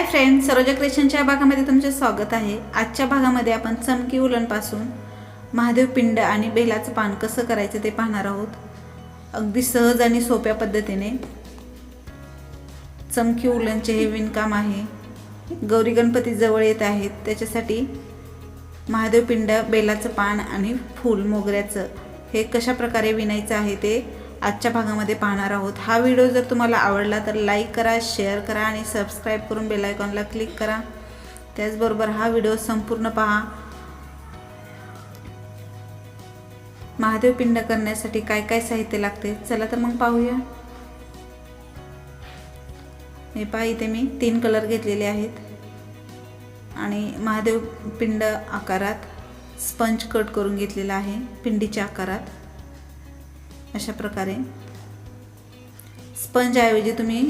Hi friend Saroja क्रिएशनच्या भागामध्ये तुमचे स्वागत आहे. आजच्या भागामध्ये आपण चमकी उलनपासून महादेव पिंड आणि बेलाचं पान कसं करायचं ते पाहणार आहोत. अगदी सहज आणि सोप्या पद्धतीने. चमकी उलनचे हे विणकाम आहे. गौरी गणपती जवळ येत आहेत. त्याच्यासाठी महादेव पिंड बेलाचं पान आणि फूल मोगऱ्याचं हे कशा प्रकारे विणायचं आहे ते आजच्या भागामध्ये पाहणार आहोत. हा व्हिडिओ जर तुम्हाला आवडला तर लाईक करा शेअर करा आणि सबस्क्राईब करून बेलायकॉनला क्लिक करा. त्याचबरोबर हा व्हिडिओ संपूर्ण पहा. महादेव पिंड करण्यासाठी काय काय साहित्य लागते? चला तर मग पाहूया. हे पहा इथे मी तीन कलर घेतलेले आहेत. आणि महादेव पिंड आकारात स्पंज कट करून घेतलेला आहे पिंडीच्या आकारात. अशा प्रकारे. स्पंजऐवजी तुम्ही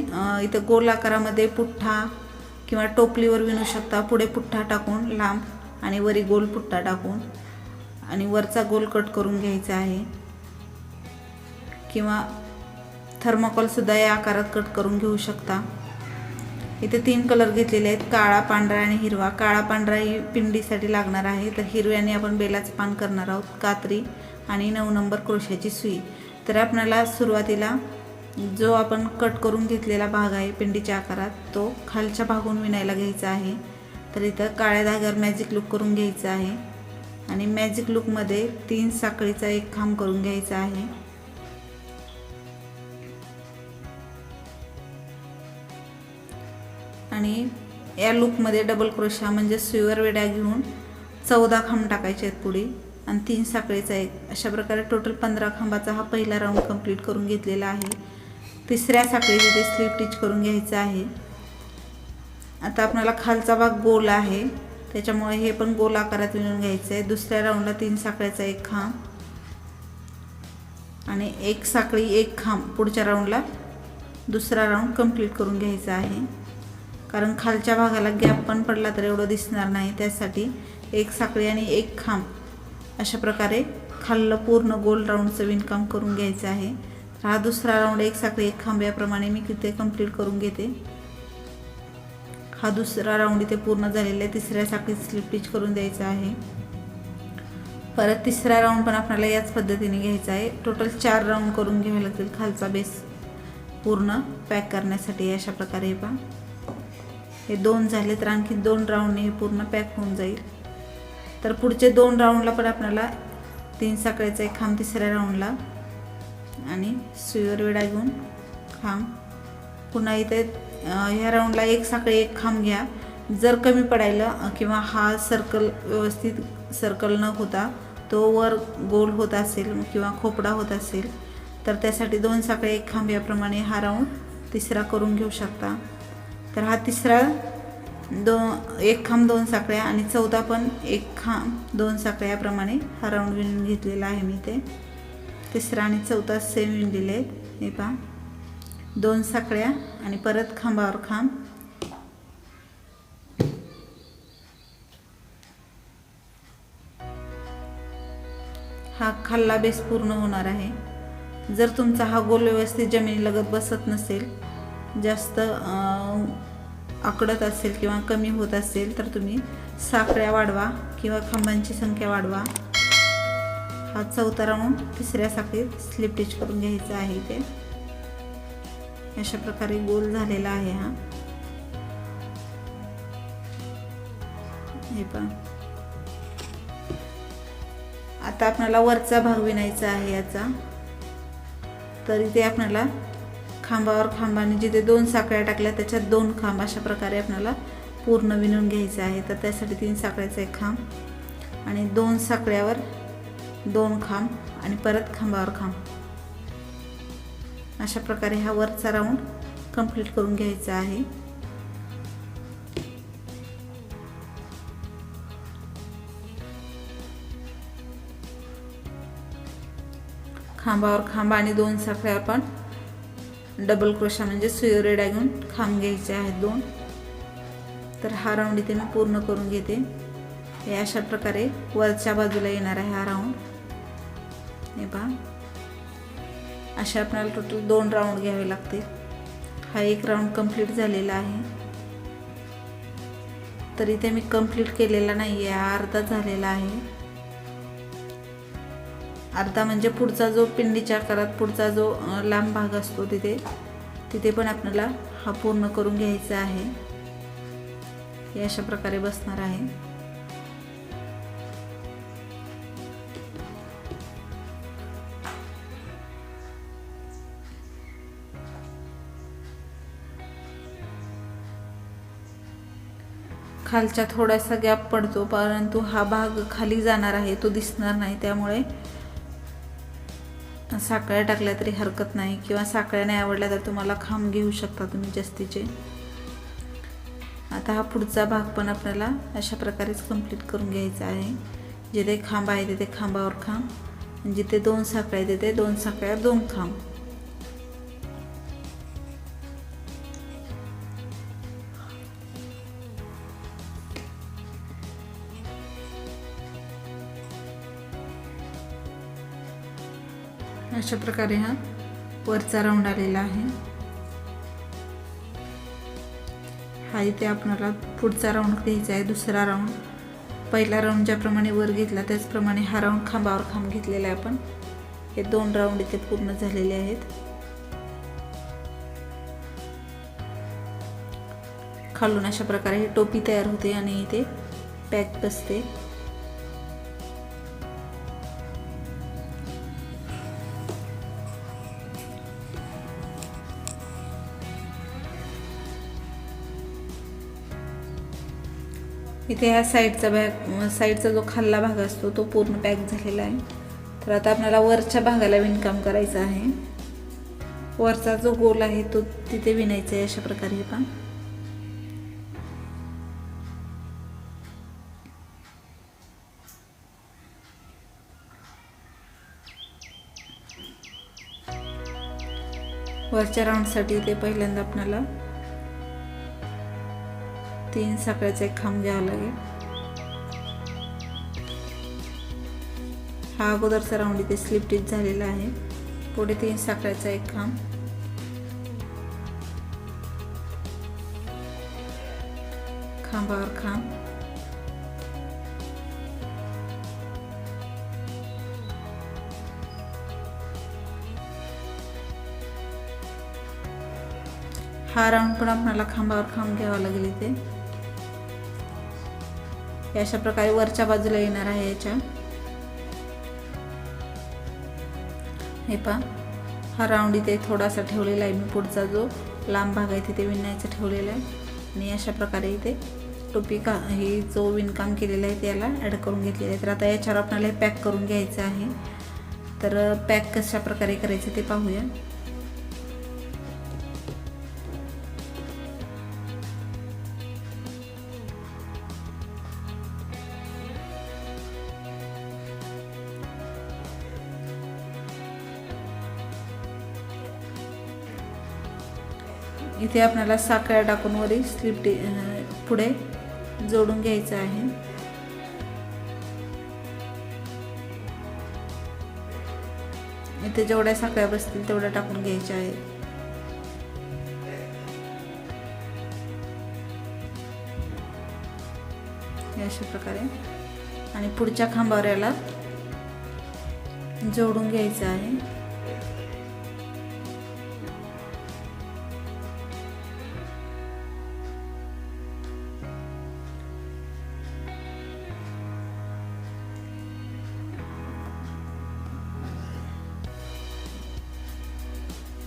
इथं गोल आकारामध्ये पुठ्ठा किंवा टोपलीवर विणू शकता. पुढे पुठ्ठा टाकून लांब आणि वरी गोल पुठ्ठा टाकून आणि वरचा गोल कट करून घ्यायचा आहे. किंवा थर्मोकॉलसुद्धा या आकारात कट करून घेऊ शकता. इथे तीन कलर घेतलेले आहेत. काळा पांढरा आणि हिरवा. काळा पांढरा ही पिंडीसाठी लागणार आहे. तर हिरव्याने आपण बेलाचं पान करणार आहोत. कात्री आणि नऊ नंबर क्रोशाची सुई. तर आपणाला सुरुवातीला जो आपण कट करून घेतलेला भाग आहे पिंडीच्या आकारात तो खालच्या भागून विणायला घ्यायचा आहे. तर इथं काळ्या धाग्यावर मॅजिक लुक करून घ्यायचा आहे. आणि मॅजिक लुकमध्ये तीन साखळीचा एक खांब करून घ्यायचा आहे. आणि या लुकमध्ये डबल क्रोशा म्हणजे सुईवर वेड्या घेऊन चौदा खांब टाकायचे आहेत पुढे. आणि तीन साखळीचा एक अशा प्रकारे टोटल पंधरा खांबाचा हा पहिला राऊंड कंप्लीट करून घेतलेला आहे. तिसऱ्या साखळीमध्ये ते स्लीप टिच करून घ्यायचं आहे. आता आपल्याला खालचा भाग गोल आहे. त्याच्यामुळे हे पण गोल आकारात विणून घ्यायचं आहे. दुसऱ्या राऊंडला तीन साखळ्याचा एक खांब आणि एक साखळी एक खांब पुढच्या राऊंडला दुसरा राऊंड कंप्लीट करून घ्यायचा आहे. कारण खालच्या भागाला गॅप पण पडला तर एवढं दिसणार नाही. त्यासाठी एक साखळी आणि एक खांब अशा प्रकारे खाल्लं पूर्ण गोल राऊंडचं विणकाम करून घ्यायचं आहे. तर हा दुसरा राऊंड एक साखळी एक खांब्याप्रमाणे मी तिथे कंप्लीट करून घेते. हा दुसरा राऊंड इथे पूर्ण झालेला आहे. तिसऱ्या साखळीत स्लिप स्टिच करून द्यायचा आहे. परत तिसरा राऊंड पण आपल्याला याच पद्धतीने घ्यायचा आहे. टोटल चार राऊंड करून घ्यावे लागतील खालचा बेस पूर्ण पॅक करण्यासाठी अशा प्रकारे पहा. हे दोन झाले तर आणखी दोन राऊंडने हे पूर्ण पॅक होऊन जाईल. तर पुढचे दोन राऊंडला पण आपल्याला तीन साखळीचा एक खांब तिसऱ्या राऊंडला आणि सुईवर वेडा घेऊन खांब. पुन्हा इथे ह्या राऊंडला एक साखळी एक खांब घ्या. जर कमी पडायला किंवा हा सर्कल व्यवस्थित सर्कल न होता तो वर गोल होत असेल किंवा खोपडा होत असेल तर त्यासाठी दोन साखळे एक खांब याप्रमाणे हा राऊंड तिसरा करून घेऊ शकता. तर हा तिसरा दोन एक खांब दोन साखळ्या आणि चौथा पण एक खांब दोन साखळ्या याप्रमाणे हा राऊंड विणून घेतलेला आहे मी ते तिसरा आणि चौथा सेम विणलेले आहेत. हे पहा. दोन साखळ्या आणि परत खांबावर खांब. हा खाल्ला बेस पूर्ण होणार आहे. जर तुमचा हा गोल व्यवस्थित जमिनीलगत बसत नसेल जास्त आकडत असेल किंवा कमी होत असेल तर तुम्ही साखळ्या वाढवा किंवा खांबांची संख्या वाढवा. हा चौथा राऊंड तिसऱ्या साखळीत स्लिप टिच करून घ्यायचा आहे इथे. अशा प्रकारे गोल झालेला आहे हा. हे पण आता आपल्याला वरचा भाग विणायचा आहे याचा. तर इथे आपल्याला खांबावर खांबाने जिथे दोन साखळ्या टाकल्या त्याच्यात दोन खांब अशा प्रकारे आपल्याला पूर्ण विणून घ्यायचं आहे. तर त्यासाठी तीन साखळ्याचा एक खांब आणि दोन साखळ्यावर दोन खांब आणि परत खांबावर खांब. अशा प्रकारे हा वरचा राऊंड कंप्लीट करून घ्यायचा आहे. खांबावर खांब आणि दोन साखळ्यावर पण डबल क्रोशा म्हणजे सुयोरेडा रेड्या घेऊन खांब घ्यायचे आहेत दोन. तर हा राऊंड इथे मी पूर्ण करून घेते. हे अशा प्रकारे वरच्या बाजूला येणार आहे हा राऊंड हे पहा. असे आपल्याला टोटल दोन राऊंड घ्यावे लागतील हा एक राऊंड कंप्लीट झालेला आहे. तर इथे मी कंप्लीट केलेला नाही आहे अर्धा झालेला आहे. अर्धा म्हणजे पुढचा जो पिंडीच्या आकारात पुढचा जो लांब भाग असतो तिथे तिथे पण आपल्याला हा पूर्ण करून घ्यायचा आहे. हे अशा प्रकारे बसणार आहे. खालच्या थोडासा गॅप पडतो परंतु हा भाग खाली जाणार आहे तो दिसणार नाही त्यामुळे साकळ्या टाकल्या तरी हरकत नाही किंवा साकळ्या नाही आवडल्या तर तुम्हाला खांब घेऊ शकता तुम्ही जास्तीचे. आता हा पुढचा भाग पण आपल्याला अशा प्रकारेच कंप्लीट करून घ्यायचा आहे. जिथे खांब आहे तिथे खांबावर खांब जिथे दोन साकळ्या आहेत तिथे दोन साकळ्या दोन खांब. अशा प्रकारे हा वरचा राऊंड आलेला आहे. हा इथे आपणाला पुढचा राऊंड घ्यायचा आहे दुसरा राऊंड पहिला राऊंड ज्याप्रमाणे वर घेतला त्याचप्रमाणे हा राऊंड खांबावर खांब घेतलेला आहे आपण. हे दोन राऊंड इथे पूर्ण झालेले आहेत. खालून अशा प्रकारे ही टोपी तयार होते आणि इथे पॅक बसते. इथे ह्या साईडचा बॅग साईडचा जो खाल्ला भाग असतो तो पूर्ण पॅक झालेला आहे. तर आता आपल्याला वरच्या भागाला विणकाम करायचं आहे. वरचा जो गोल आहे तो तिथे विणायचा आहे अशा प्रकारे पण वरच्या राऊंडसाठी ते पहिल्यांदा आपल्याला तीन साखळ्याचा एक खांब घ्यावा लागेल. हा अगोदरचा राऊंड इथे स्लिप टिच झालेला आहे. पुढे तीन साखळ्याचा एक खांब. खांबावर खांब. हा राऊंड पण आपल्याला खांबावर खांब घ्यावा लागेल इथे. हे अशा प्रकारे वरच्या बाजूला येणार आहे याच्या. हे पहा हा राऊंड इथे थोडासा ठेवलेला आहे मी पुढचा जो लांब भाग आहे तिथे विणायचा ठेवलेला आहे. आणि अशा प्रकारे इथे टोपी का ही जो विणकाम केलेला आहे त्याला ॲड करून घेतलेला आहे. तर आता याच्यावर आपल्याला हे पॅक करून घ्यायचं आहे. तर पॅक कशा प्रकारे करायचं ते पाहूया. इथे आपल्याला साखळ्या टाकून वरी स्लिप टी पुढे जोडून घ्यायचं आहे. इथे जेवढ्या साखळ्या बसतील तेवढ्या टाकून घ्यायच्या आहेत. अशा प्रकारे. आणि पुढच्या खांबावर याला जोडून घ्यायचं आहे.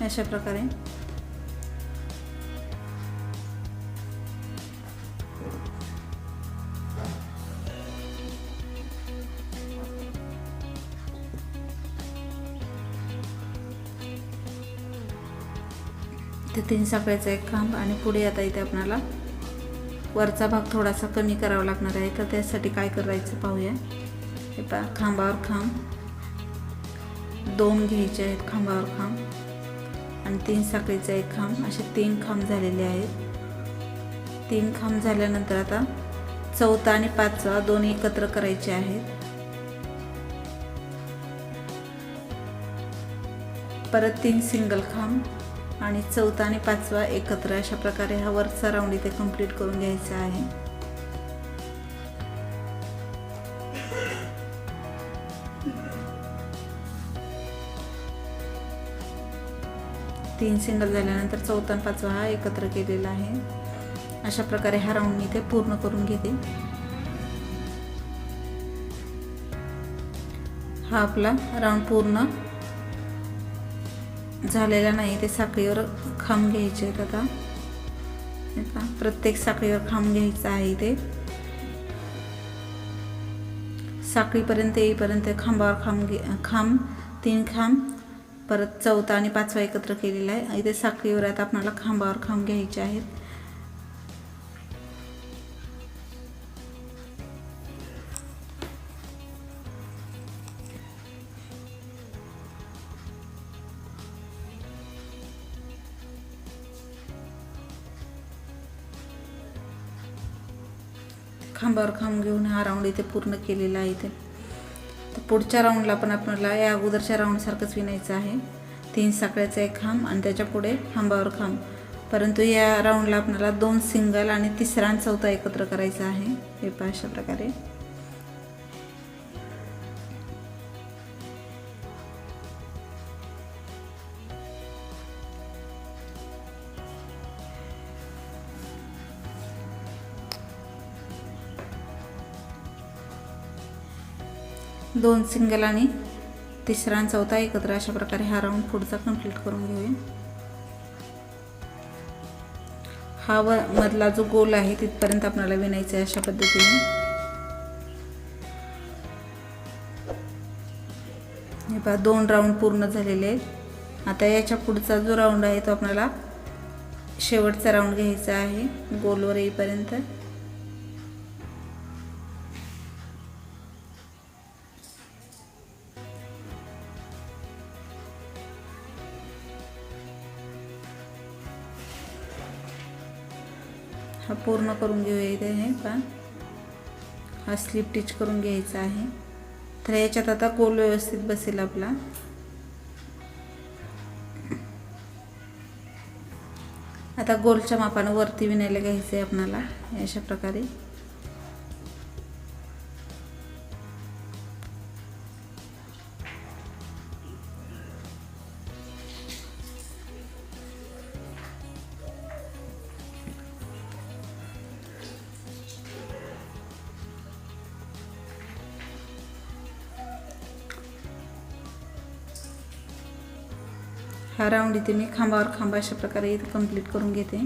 अशा प्रकारे. इथे तीन साखळ्याचा एक खांब आणि पुढे आता इथे आपणाला वरचा भाग थोडासा कमी करावा लागणार आहे. तर त्यासाठी काय करायचं पाहूया. हे पा खांबावर खांब. दोन घ्यायचे आहेत खांबावर खांब. आणि तीन साखळीचा एक खांब. असे तीन खांब झालेले आहेत. तीन खांब झाल्यानंतर आता चौथा आणि पाचवा दोन्ही एकत्र करायचे आहेत. परत तीन सिंगल खांब आणि चौथा आणि पाचवा एकत्र. अशा प्रकारे हा वरचा राऊंड इथे कंप्लीट करून घ्यायचा आहे. तीन सिंगल झाल्यानंतर चौथा पाचवा हा एकत्र केलेला आहे. अशा प्रकारे हा राऊंड मी इथे पूर्ण करून घेते. हा आपला राऊंड पूर्ण झालेला नाही ते साखळीवर खांब घ्यायचे आहेत आता. प्रत्येक साखळीवर खांब घ्यायचा आहे इथे. साखळीपर्यंत येईपर्यंत खांबावर खांब घे खांब तीन खांब. परत चौथा आणि पाचवा एकत्र केलेला आहे. इथे साखळीवर आता आपणाला खांबावर खांब घ्यायचे आहेत. खांबावर खांब घेऊन हा राऊंड इथे पूर्ण केलेला आहे इथे. पुढच्या राऊंडला पण आपल्याला या अगोदरच्या राऊंडसारखंच विणायचं आहे. तीन साखळ्याचा एक खांब आणि त्याच्या पुढे खांबावर खांब. परंतु या राऊंडला आपल्याला दोन सिंगल आणि तिसरा आणि चौथा एकत्र करायचा आहे. हे पहा अशा प्रकारे. दोन सिंगल आणि तिसरा आणि चौथा एकत्र अशा प्रकारे हा राऊंड पुढचा कंप्लीट करून घेऊया. हा व मधला जो गोल आहे तिथपर्यंत आपल्याला विणायचा आहे अशा पद्धतीने. हे पहा दोन राऊंड पूर्ण झालेले आहेत. आता याच्या पुढचा जो राऊंड आहे तो आपल्याला शेवटचा राऊंड घ्यायचा आहे गोलवर येईपर्यंत. हा पूर्ण करून घेऊया इथे हे पहा. हा स्लिप टिच करून घ्यायचा आहे. तर याच्यात आता गोल व्यवस्थित बसेल आपला. आता गोलच्या मापानं वरती विणायला घ्यायचं आहे आपणाला अशा प्रकारे. राऊंड इथे मी खांबावर खांबा अशा प्रकारे इथे कंप्लीट करून घेते.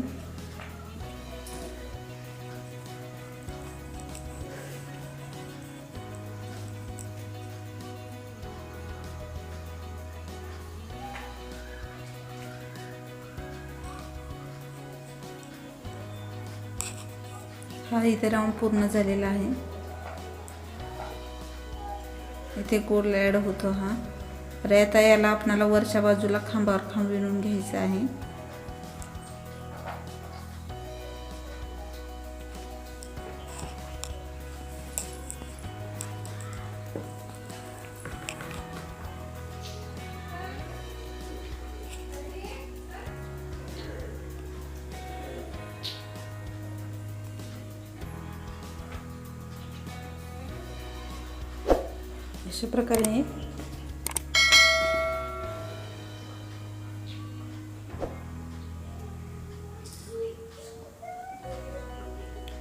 हा इथे राऊंड पूर्ण झालेला आहे. इथे गोल ॲड होतो हा. तर आता याला आपणाला वरच्या बाजूला खांबावर खांब विणून घ्यायचं आहे.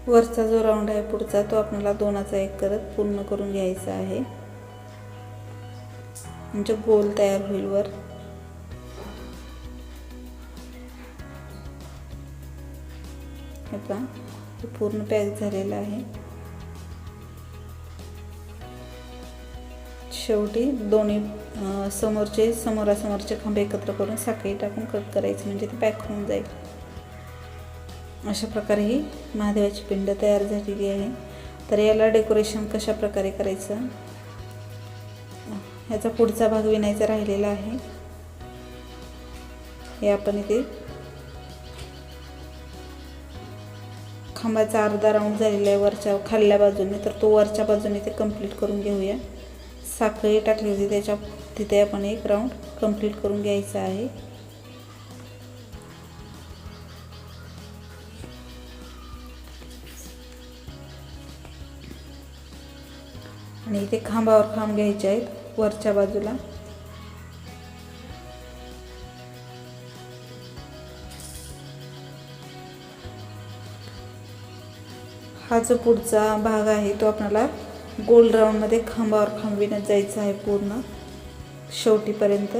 वरचा जो राऊंड आहे पुढचा तो आपल्याला दोनाचा एक करत पूर्ण करून घ्यायचा आहे. म्हणजे गोल तयार होईल वर. हे पहा पूर्ण पॅक झालेला आहे. शेवटी दोन्ही समोरचे समोरासमोरचे खांबे एकत्र करून साखळी टाकून कट करायचे म्हणजे ते पॅक होऊन जाईल. अशा प्रकारे ही महादेवाची पिंड तयार झालेली आहे. तर याला डेकोरेशन कशा प्रकारे करायचं? ह्याचा पुढचा भाग विणायचा राहिलेला आहे. हे आपण इथे खांबाचा अर्धा राऊंड झालेला आहे वरच्या खाल्ल्या बाजूने. तर तो वरच्या बाजूने ते कंप्लीट करून घेऊया. साखळी टाकली होती त्याच्या तिथे आपण एक राऊंड कंप्लीट करून घ्यायचा आहे. आणि इथे खांबावर खांब घ्यायचे आहेत वरच्या बाजूला. हा जो पुढचा भाग आहे तो आपल्याला गोल राऊंडमध्ये खांबावर खांबविण्यात जायचं आहे पूर्ण शेवटीपर्यंत.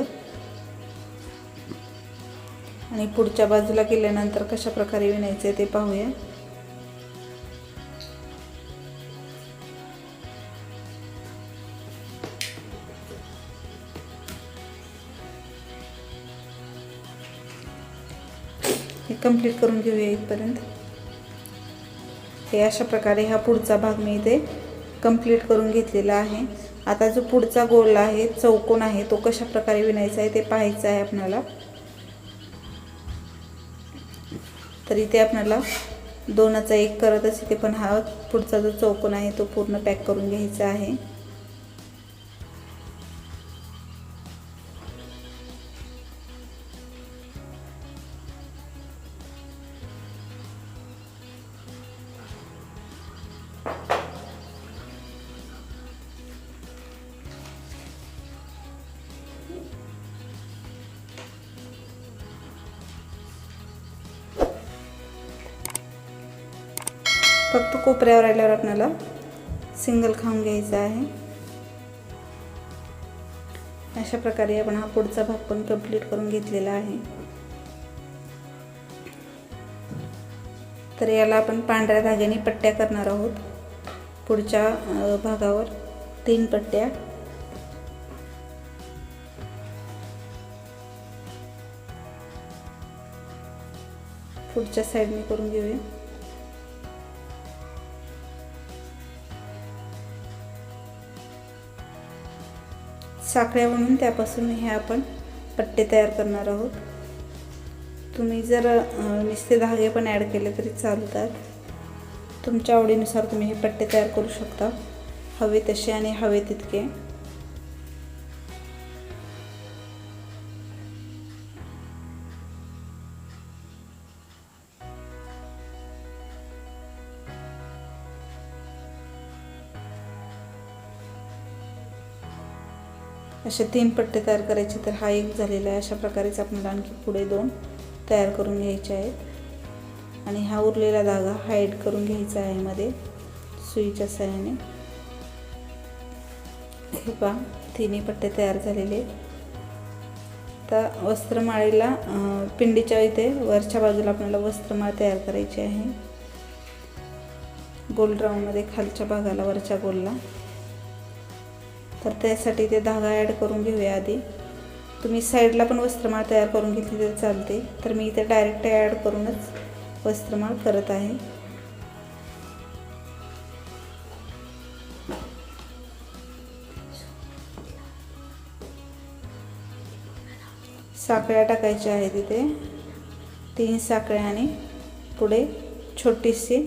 आणि पुढच्या बाजूला गेल्यानंतर कशा प्रकारे विणायचं आहे ते पाहूया. कंप्लीट करून घेऊया इथपर्यंत. हे अशा प्रकारे हा पुढचा भाग मी इथे कंप्लीट करून घेतलेला आहे. आता जो पुढचा गोल आहे चौकोन आहे तो कशा प्रकारे विणायचा आहे ते पाहायचं आहे आपल्याला तर इथे आपल्याला दोनाचा एक करतच इथे पण हा पुढचा जो चौकोन आहे तो पूर्ण पॅक करून घ्यायचा आहे. फक्त कोपऱ्यावर आल्यावर आपल्याला सिंगल खाऊन घ्यायचा आहे. अशा प्रकारे आपण हा पुढचा भाग पण कंप्लीट करून घेतलेला आहे. तर याला आपण पांढऱ्या धाग्याने पट्ट्या करणार आहोत. पुढच्या भागावर तीन पट्ट्या. पुढच्या साईडने करून घेऊया. साखळ्या म्हणून त्यापासून हे आपण पट्टे तयार करणार आहोत. तुम्ही जर नुसते धागे पण ॲड केले तरी चालतात. तुमच्या आवडीनुसार तुम्ही हे पट्टे तयार करू शकता. हवे तसे आणि हवे तितके. असे तीन पट्टे तयार करायचे तर हा एक झालेला आहे. अशा प्रकारेच आपल्याला आणखी पुढे दोन तयार करून घ्यायचे आहेत. आणि हा उरलेला धागा हाईड करून घ्यायचा आहे मध्ये सुईच्या सहाय्याने. हे पहा तिन्ही पट्टे तयार झालेले आहेत. आता वस्त्रमाळीला पिंडीच्या इथे वरच्या बाजूला आपल्याला वस्त्रमाळ तयार करायची आहे. गोल राऊंडमध्ये खालच्या भागाला वरच्या गोलला. तर त्यासाठी ते धागा ॲड करून घेऊया आधी. तुम्ही साईडला पण वस्त्रमाळ तयार करून घेतली तरी चालते. तर मी इथे डायरेक्ट ॲड करूनच वस्त्रमाळ करत आहे. साखळ्या टाकायच्या आहेत तिथे तीन साखळ्या आणि पुढे छोटीशी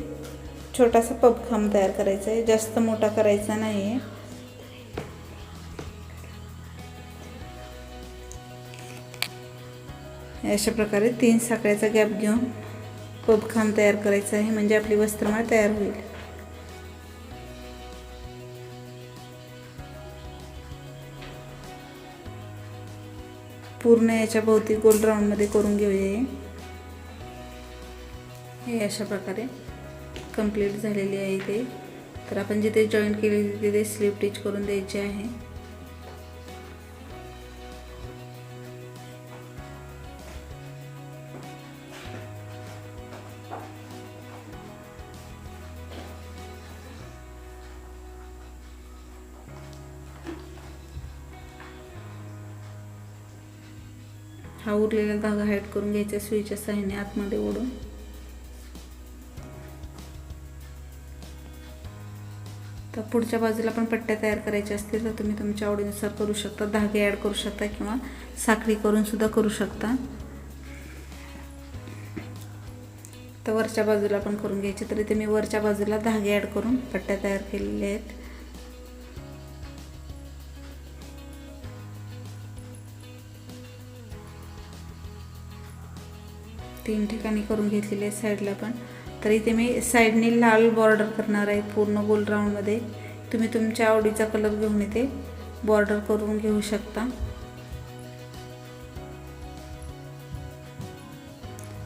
छोटासा पपखांब तयार करायचा आहे. जास्त मोठा करायचा नाही आहे अशा प्रकारे तीन साखळ्याचा गॅप घेऊन पबखाम तयार करायचं आहे. म्हणजे आपली वस्त्रमाळ तयार होईल. पूर्ण याच्या भोवती गोल राऊंडमध्ये करून घेऊया हे. अशा प्रकारे कंप्लीट झालेली आहे ते. तर आपण जिथे जॉईंट केली तिथे स्लीव स्टिच करून द्यायची आहे. उरलेला धागा हाईट करून घ्यायचा सुईच्या साह्याने आतमध्ये ओढून. तर पुढच्या बाजूला पण पट्ट्या तयार करायच्या असतील तर तुम्ही तुमच्या आवडीनुसार करू शकता. धागे ॲड करू शकता किंवा साखळी करून सुद्धा करू शकता. तर वरच्या बाजूला पण करून घ्यायचे. तरी तुम्ही मी वरच्या बाजूला धागे ॲड करून पट्ट्या तयार केलेल्या आहेत. तीन ठिकाणी करून घेतलेले आहे साईडला पण. तर इथे मी साईडने लाल बॉर्डर करणार आहे पूर्ण गोल राऊंडमध्ये तुम्ही तुमच्या आवडीचा कलर घेऊन इथे बॉर्डर करून घेऊ शकता.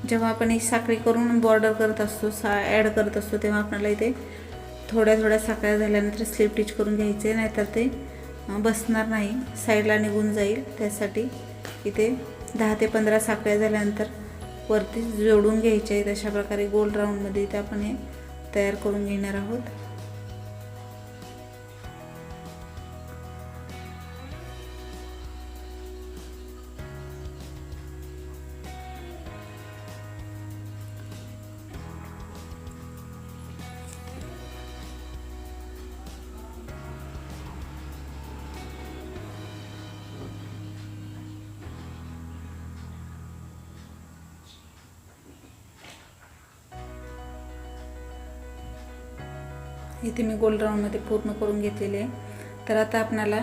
जेव्हा आपण ही साखळी करून बॉर्डर करत असतो सा ॲड करत असतो तेव्हा आपल्याला इथे थोड्या थोड्या साखळ्या झाल्यानंतर स्लिप टिच करून घ्यायचे नाहीतर ते बसणार नाही. साईडला निघून जाईल. त्यासाठी इथे दहा ते पंधरा साखळ्या झाल्यानंतर वरती जोडून घ्यायचे आहेत अशा प्रकारे गोल राऊंडमध्ये इथे आपण हे तयार करून घेणार आहोत. इथे मी गोल राऊंडमध्ये पूर्ण करून घेतलेले आहे. तर आता आपणाला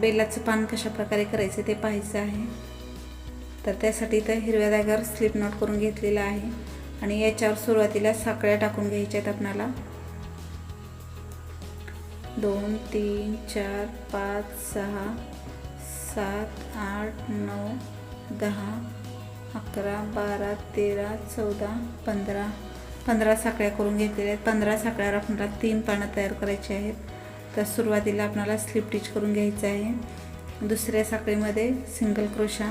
बेलाचं पान कशा प्रकारे करायचं ते पाहायचं आहे. तर त्यासाठी इथं हिरव्या धाग्यावर स्लिप नॉट करून घेतलेला आहे. आणि याच्यावर सुरुवातीला साखळ्या टाकून घ्यायच्या आहेत आपणाला. दोन तीन चार पाच सहा सात आठ नऊ दहा अकरा बारा तेरा चौदा पंधरा पंधरा साखळ्या करून घेतलेल्या आहेत. पंधरा साखळ्यावर आपल्याला तीन पानं तयार करायची आहेत. तर सुरुवातीला आपणाला स्लिप टिच करून घ्यायचं आहे. दुसऱ्या साखळीमध्ये सिंगल क्रोशा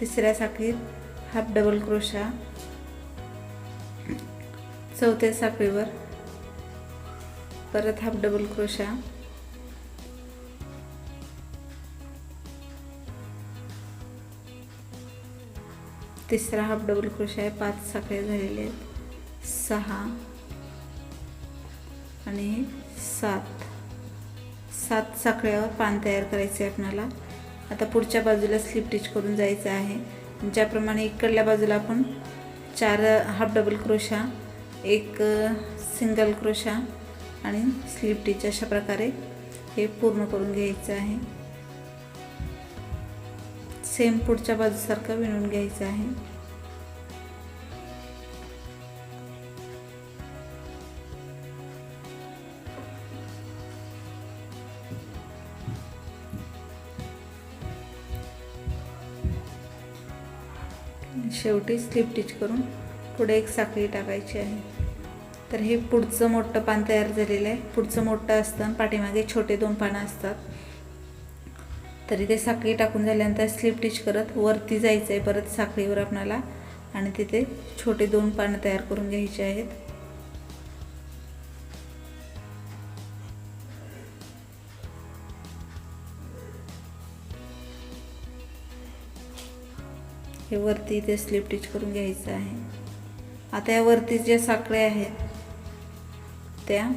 तिसऱ्या साखळीत हाफ डबल क्रोशा चौथ्या साखळीवर परत हाफ डबल क्रोशा तिसरा हाफ डबल क्रोशा आहे पाच साखळ्या झालेल्या आहेत. सहा आणि सात. सात साखळ्यावर पान तयार करायचे आहे आपणाला. आता पुढच्या बाजूला स्लिप स्टिच करून जायचं आहे. ज्याप्रमाणे इकडल्या बाजूला आपण चार हाफ डबल क्रोशा एक सिंगल क्रोशा आणि स्लिप स्टिच अशा प्रकारे हे पूर्ण करून घ्यायचं आहे. सेम पुढच्या बाजूसारखं विणून घ्यायचं आहे. शेवटी स्लिप टिच करून पुढे एक साखळी टाकायची आहे. तर हे पुढचं मोठं पान तयार झालेलं आहे. पुढचं मोठं असतं आणि पाठीमागे छोटे दोन पानं असतात. तरी ते साखळी टाकून झाल्यानंतर स्लिप टिच करत वरती जायचं आहे परत साखळीवर आपणाला. आणि तिथे छोटे दोन पानं तयार करून घ्यायचे आहेत. हे वरती इथे स्लिप टिच करून घ्यायचं आहे. आता या वरती जे साखळे आहेत त्या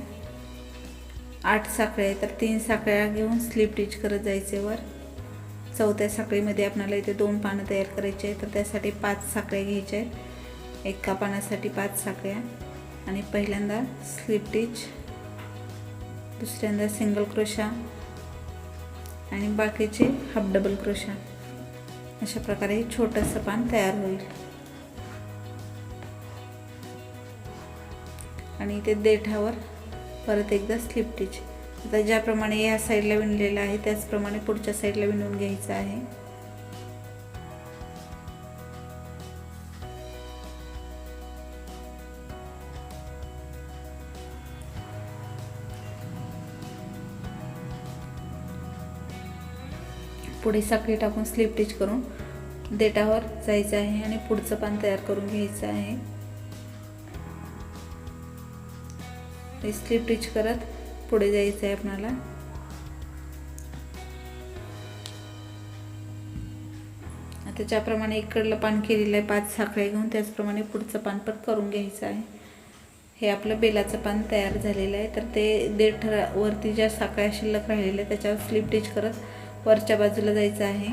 आठ साखळ्या आहेत. तर तीन साखळ्या घेऊन स्लिप टिच करत जायचे वर. चौथ्या साखळीमध्ये आपल्याला इथे दोन पानं तयार करायचे आहेत. तर त्यासाठी पाच साखळ्या घ्यायच्या आहेत. एका पानासाठी पाच साखळ्या. आणि पहिल्यांदा स्लिप टिच दुसऱ्यांदा सिंगल क्रोशा आणि बाकीचे हाफ डबल क्रोशा अशा प्रकारे हे छोटंसं पान तयार होईल. आणि ते देठावर परत एकदा स्लिप टिच आता ज्याप्रमाणे या साईडला विणलेलं आहे त्याचप्रमाणे पुढच्या साईडला विणून घ्यायचं आहे. पुढे साखळी टाकून स्लिप टिच करून देटावर जायचं आहे आणि पुढचं पान तयार करून घ्यायचं आहे. स्लीप स्लिप टिच करत पुढे जायचं आहे आपणाला. त्याच्याप्रमाणे इकडलं पान केलेलं आहे पाच साखळ्या घेऊन त्याचप्रमाणे पुढचं पान पण करून घ्यायचं आहे. हे आपलं बेलाचं पान तयार झालेलं आहे. तर ते देठ वरती ज्या साखळ्या शिल्लक राहिलेल्या त्याच्यावर स्लिप टिच करत वरच्या बाजूला जायचं आहे.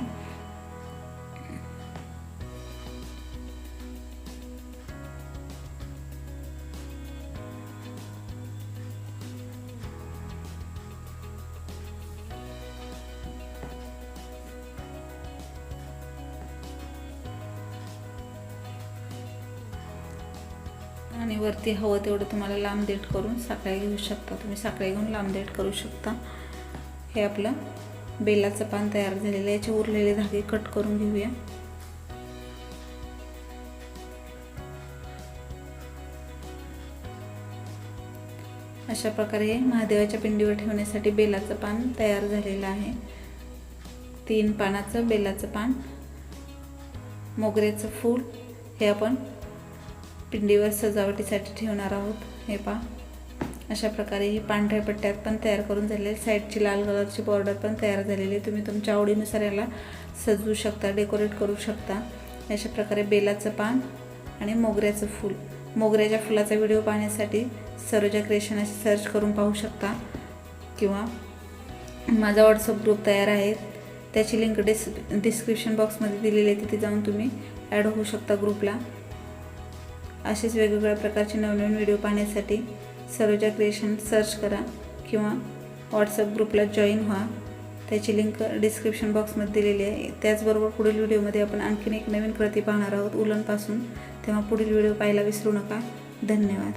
आणि वरती हवं तेवढं तुम्हाला लांब देठ करून साखळ्या घेऊ शकता. तुम्ही साखळ्या घेऊन लांब देठ करू शकता. हे आपलं बेलाचं पान तयार झालेलं याचे उरलेले धागे कट करून घेऊया. अशा प्रकारे महादेवाच्या पिंडीवर ठेवण्यासाठी बेलाचं पान तयार झालेलं आहे. तीन पानाचं बेलाचं पान मोगऱ्याचं फूल हे आपण पिंडीवर सजावटीसाठी ठेवणार आहोत. हे पा अशा प्रकारे ही पांढऱ्या पट्ट्यात पण तयार करून झालेले साईडची लाल कलरची बॉर्डर पण तयार झालेली आहे. तुम्ही तुमच्या आवडीनुसार याला सजवू शकता डेकोरेट करू शकता. अशा प्रकारे बेलाचं पान आणि मोगऱ्याचं फूल. मोगऱ्याच्या फुलाचा व्हिडिओ पाहण्यासाठी सरोजा क्रिएशन असे सर्च करून पाहू शकता. किंवा माझा व्हॉट्सअप ग्रुप तयार आहे. त्याची लिंक डिस डिस्क्रिप्शन बॉक्समध्ये दिलेली आहे. तिथे जाऊन तुम्ही ॲड होऊ शकता ग्रुपला असेच वेगवेगळ्या प्रकारचे नवनवीन व्हिडिओ पाहण्यासाठी. सरोजा क्रिएशन सर्च करा किंवा व्हॉट्सअप ग्रुपला जॉईन व्हा. त्याची लिंक डिस्क्रिप्शन बॉक्समध्ये दिलेली आहे. त्याचबरोबर पुढील व्हिडिओमध्ये आपण आणखीन एक नवीन कृती पाहणार आहोत. उलनपासून. तेव्हा पुढील व्हिडिओ पाहायला विसरू नका. धन्यवाद.